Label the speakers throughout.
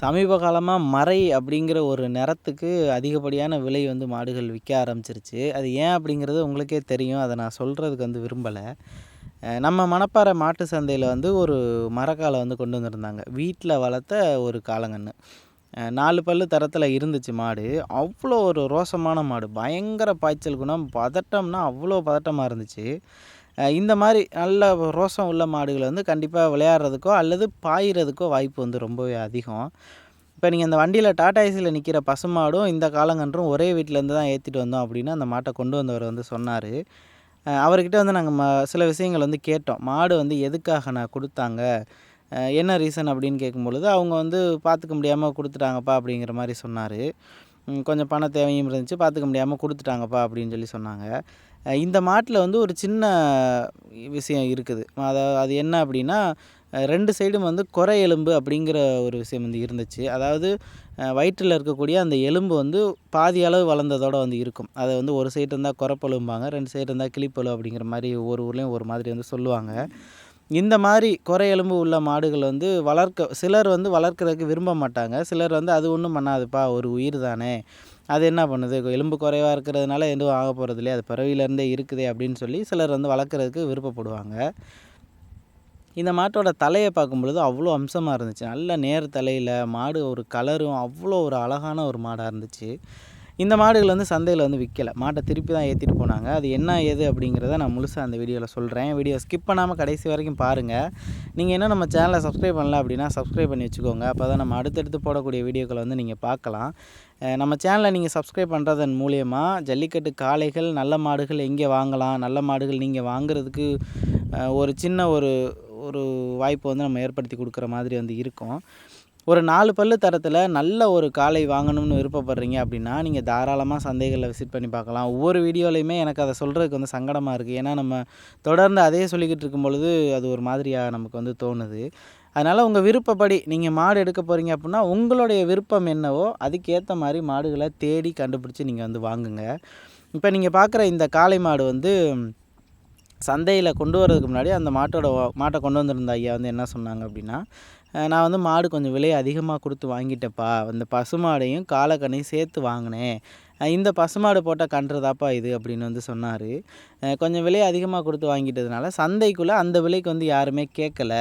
Speaker 1: சமீப காலமாக மறை அப்படிங்கிற ஒரு நிறத்துக்கு அதிகப்படியான விலை வந்து மாடுகள் விற்க ஆரம்பிச்சிருச்சு. அது ஏன் அப்படிங்கிறது உங்களுக்கே தெரியும். அதை நான் சொல்கிறதுக்கு வந்து விரும்பலை. நம்ம மணப்பாறை மாட்டு சந்தையில் வந்து ஒரு மரக்காலை வந்து கொண்டு வந்திருந்தாங்க. வீட்டில் வளர்த்த ஒரு காலங்கன்று நாலு பல்லு தரத்தில் இருந்துச்சு மாடு. அவ்வளோ ஒரு ரோசமான மாடு. பயங்கர பாய்ச்சல் குணம். பதட்டம்னா அவ்வளோ பதட்டமாக இருந்துச்சு. இந்த மாதிரி நல்ல ரோசம் உள்ள மாடுகளை வந்து கண்டிப்பாக விளையாடுறதுக்கோ அல்லது பாயிறதுக்கோ வாய்ப்பு வந்து ரொம்பவே அதிகம். இப்போ நீங்கள் அந்த வண்டியில் டாடா ஏசியில் நிற்கிற பசுமாடும் இந்த காலங்கன்றும் ஒரே வீட்டிலேருந்து தான் ஏற்றிட்டு வந்தோம் அப்படின்னு அந்த மாட்டை கொண்டு வந்தவர் வந்து சொன்னார். அவர்கிட்ட வந்து நாங்கள் ம சில விஷயங்கள் வந்து கேட்டோம். மாடு வந்து எதுக்காக நான் கொடுத்தாங்க? என்ன ரீசன் அப்படின்னு கேட்கும்பொழுது அவங்க வந்து பார்த்துக்க முடியாமல் கொடுத்துட்டாங்கப்பா அப்படிங்கிற மாதிரி சொன்னார். கொஞ்சம் பண தேவையும் இருந்துச்சு. பார்த்துக்க முடியாமல் கொடுத்துட்டாங்கப்பா அப்படின்னு சொல்லி சொன்னாங்க. இந்த மாட்டில் வந்து ஒரு சின்ன விஷயம் இருக்குது. அதாவது அது என்ன அப்படின்னா ரெண்டு சைடும் வந்து குறை எலும்பு அப்படிங்கிற ஒரு விஷயம் வந்து இருந்துச்சு. அதாவது வயிற்றில் இருக்கக்கூடிய அந்த எலும்பு வந்து பாதி அளவு வளர்ந்ததோடு வந்து இருக்கும். அதை வந்து ஒரு சைடு இருந்தால் குறைப்பெலும்பாங்க ரெண்டு சைடு இருந்தால் கிளிப்பழு அப்படிங்கிற மாதிரி ஒவ்வொரு ஊர்லேயும் ஒரு மாதிரி வந்து சொல்லுவாங்க. இந்த மாதிரி குறை எலும்பு உள்ள மாடுகள் வந்து வளர்க்க சிலர் வந்து வளர்க்குறதுக்கு விரும்ப மாட்டாங்க. சிலர் வந்து அது ஒன்றும் பண்ணாதுப்பா ஒரு உயிர் தானே. அது என்ன பண்ணுது? எலும்பு குறைவாக இருக்கிறதுனால எதுவும் ஆக போகிறது இல்லையா அது பிறவியிலேருந்தே இருக்குது அப்படின்னு சொல்லி சிலர் வந்து வளர்க்குறதுக்கு விருப்பப்படுவாங்க. இந்த மாட்டோட தலையை பார்க்கும் பொழுது அவ்வளோ அம்சமாக இருந்துச்சு. நல்ல நேர் தலையில் மாடு ஒரு கலரும் அவ்வளோ ஒரு அழகான ஒரு மாடாக இருந்துச்சு. இந்த மாடுகள் வந்து சந்தையில் வந்து விற்கலை மாட்டை திருப்பி தான் ஏற்றிட்டு போனாங்க. அது என்ன ஏது அப்படிங்கிறத நான் முழுசாக அந்த வீடியோவில் சொல்கிறேன் வீடியோ ஸ்கிப் பண்ணாமல் கடைசி வரைக்கும் பாருங்கள் நீங்கள் என்ன நம்ம சேனலை சப்ஸ்கிரைப் பண்ணல அப்படின்னா சப்ஸ்கிரைப் பண்ணி வச்சுக்கோங்க. அப்போ தான் நம்ம அடுத்தடுத்து போடக்கூடிய வீடியோக்களை வந்து நீங்கள் பார்க்கலாம். நம்ம சேனலை நீங்கள் சப்ஸ்கிரைப் பண்ணுறதன் மூலியமாக ஜல்லிக்கட்டு காளைகள் நல்ல மாடுகள் எங்கே வாங்கலாம்? நல்ல மாடுகள் நீங்கள் வாங்குறதுக்கு ஒரு சின்ன ஒரு ஒரு வாய்ப்பு வந்து நம்ம ஏற்படுத்தி கொடுக்குற மாதிரி வந்து இருக்கும். ஒரு நாலு பல்லு தரத்தில் நல்ல ஒரு காலை வாங்கணும்னு விருப்பப்படுறீங்க அப்படின்னா நீங்கள் தாராளமாக சந்தைகளில் விசிட் பண்ணி பார்க்கலாம். ஒவ்வொரு வீடியோலையுமே எனக்கு அதை சொல்கிறதுக்கு வந்து சங்கடமாக இருக்குது ஏன்னா நம்ம தொடர்ந்து அதே சொல்லிக்கிட்டு இருக்கும் பொழுது அது ஒரு மாதிரியாக நமக்கு வந்து தோணுது. அதனால் உங்கள் விருப்பப்படி நீங்கள் மாடு எடுக்க போகிறீங்க அப்படின்னா உங்களுடைய விருப்பம் என்னவோ அதுக்கேற்ற மாதிரி மாடுகளை தேடி கண்டுபிடிச்சி நீங்கள் வந்து வாங்குங்க. இப்போ நீங்கள் பார்க்குற இந்த காளை மாடு வந்து சந்தையில் கொண்டு வரதுக்கு முன்னாடி அந்த மாட்டோட மாட்டை கொண்டு வந்திருந்த ஐயா வந்து என்ன சொன்னாங்க அப்படின்னா நான் வந்து மாடு கொஞ்சம் விலை அதிகமாக கொடுத்து வாங்கிட்டேப்பா. அந்த பசுமாடையும் காலக்கண்ணையும் சேர்த்து வாங்கினேன். இந்த பசுமாடு போட்டால் கன்றுதாப்பா இது அப்படின்னு வந்து சொன்னார். கொஞ்சம் விலை அதிகமாக கொடுத்து வாங்கிட்டதுனால சந்தைக்குள்ளே அந்த விலைக்கு வந்து யாருமே கேட்கல.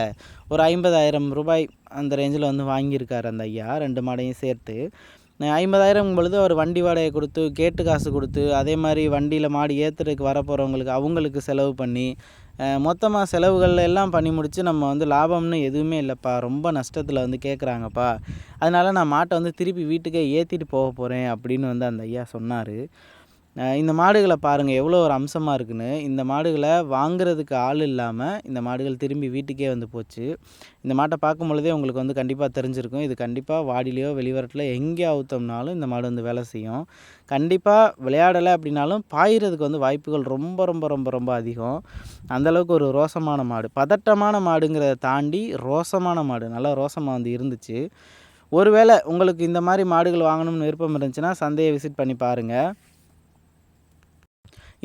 Speaker 1: ஒரு ஐம்பதாயிரம் ரூபாய் அந்த ரேஞ்சில் வந்து வாங்கியிருக்கார் அந்த ஐயா ரெண்டு மாடையும் சேர்த்து. ஐம்பதாயிரம் பொழுது அவர் வண்டி வாடகை கொடுத்து கேட்டு காசு கொடுத்து அதே மாதிரி வண்டியில் மாடு ஏற்றுறதுக்கு வர போகிறவங்களுக்கு அவங்களுக்கு செலவு பண்ணி மொத்தமாக செலவுகள் எல்லாம் பண்ணி முடித்து நம்ம வந்து லாபம்னு எதுவுமே இல்லைப்பா. ரொம்ப நஷ்டத்தில் வந்து கேட்குறாங்கப்பா அதனால் நான் மாட்டை வந்து திருப்பி வீட்டுக்கே ஏற்றிட்டு போக போகிறேன் அப்படின்னு வந்து அந்த ஐயா சொன்னார். இந்த மாடுகளை பாருங்கள் எவ்வளோ ஒரு அம்சமாக இருக்குன்னு. இந்த மாடுகளை வாங்குறதுக்கு ஆள் இல்லாமல் இந்த மாடுகள் திரும்பி வீட்டுக்கே வந்து போச்சு. இந்த மாட்டை பார்க்கும் பொழுதே உங்களுக்கு வந்து கண்டிப்பாக தெரிஞ்சிருக்கும். இது கண்டிப்பாக வாடிலையோ வெளிவரத்தில் எங்கே அவுத்தோம்னாலும் இந்த மாடு வந்து வேலை செய்யும். கண்டிப்பாக விளையாடலை அப்படின்னாலும் பாயிறதுக்கு வந்து வாய்ப்புகள் ரொம்ப ரொம்ப ரொம்ப ரொம்ப அதிகம். அந்தளவுக்கு ஒரு ரோசமான மாடு. பதட்டமான மாடுங்கிறத தாண்டி ரோசமான மாடு. நல்லா ரோசமாக வந்து இருந்துச்சு. ஒருவேளை உங்களுக்கு இந்த மாதிரி மாடுகள் வாங்கணும்னு விருப்பம் இருந்துச்சுன்னா சந்தையை விசிட் பண்ணி பாருங்கள்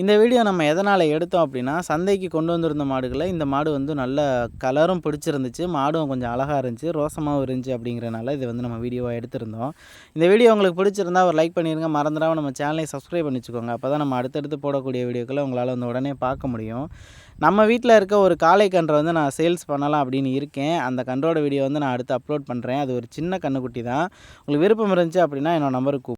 Speaker 1: இந்த வீடியோ நம்ம எதனால் எடுத்தோம் அப்படின்னா சந்தைக்கு கொண்டு வந்திருந்த மாடுகளை இந்த மாடு வந்து நல்ல கலரும் பிடிச்சிருந்துச்சு மாடும் கொஞ்சம் அழகாக இருந்துச்சு ரோசமாகவும் இருந்துச்சு அப்படிங்கிறனால இதை வந்து நம்ம வீடியோவாக எடுத்திருந்தோம். இந்த வீடியோ உங்களுக்கு பிடிச்சிருந்தா ஒரு லைக் பண்ணிடுங்க மறந்துடாமல் நம்ம சேனலை சப்ஸ்கிரைப் பண்ணி வச்சுக்கோங்க. அப்போ தான் நம்ம அடுத்தடுத்து போடக்கூடிய வீடியோக்களை உங்களால் வந்து உடனே பார்க்க முடியும். நம்ம வீட்டில் இருக்க ஒரு காளை கன்றை வந்து நான் சேல்ஸ் பண்ணலாம் அப்படின்னு இருக்கேன். அந்த கன்றோட வீடியோ வந்து நான் அடுத்து அப்லோட் பண்ணுறேன் அது ஒரு சின்ன கண்ணுக்குட்டி தான். உங்களுக்கு விருப்பம் இருந்துச்சு அப்படின்னா என்னோடய நம்பருக்கு